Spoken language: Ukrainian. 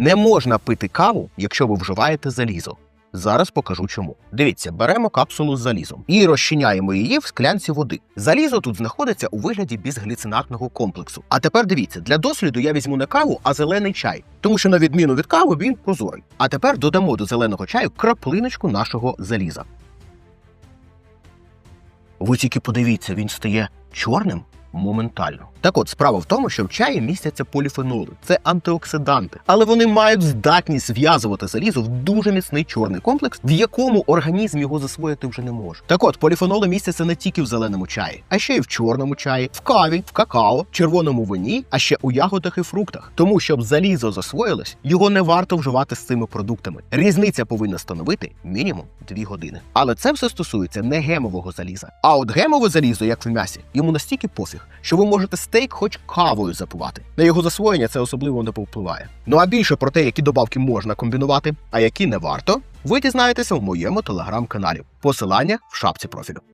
Не можна пити каву, якщо ви вживаєте залізо. Зараз покажу чому. Дивіться, беремо капсулу з залізом і розчиняємо її в склянці води. Залізо тут знаходиться у вигляді безгліцинатного комплексу. А тепер дивіться, для досліду я візьму не каву, а зелений чай, тому що на відміну від кави він прозорий. А тепер додамо до зеленого чаю краплиночку нашого заліза. Ви тільки подивіться, він стає чорним моментально. Так от справа в тому, що в чаї містяться поліфеноли, це антиоксиданти, але вони мають здатність зв'язувати залізо в дуже міцний чорний комплекс, в якому організм його засвоїти вже не може. Так от поліфеноли містяться не тільки в зеленому чаї, а ще й в чорному чаї, в каві, в какао, червоному вині, а ще у ягодах і фруктах. Тому щоб залізо засвоїлось, його не варто вживати з цими продуктами. Різниця повинна становити мінімум 2 години. Але це все стосується не гемового заліза. А от гемове залізо, як в м'ясі, йому настільки пофіг, що ви можете стейк хоч кавою запивати. На його засвоєння це особливо не повпливає. Ну а більше про те, які добавки можна комбінувати, а які не варто, ви дізнаєтеся в моєму телеграм-каналі. Посилання в шапці профілю.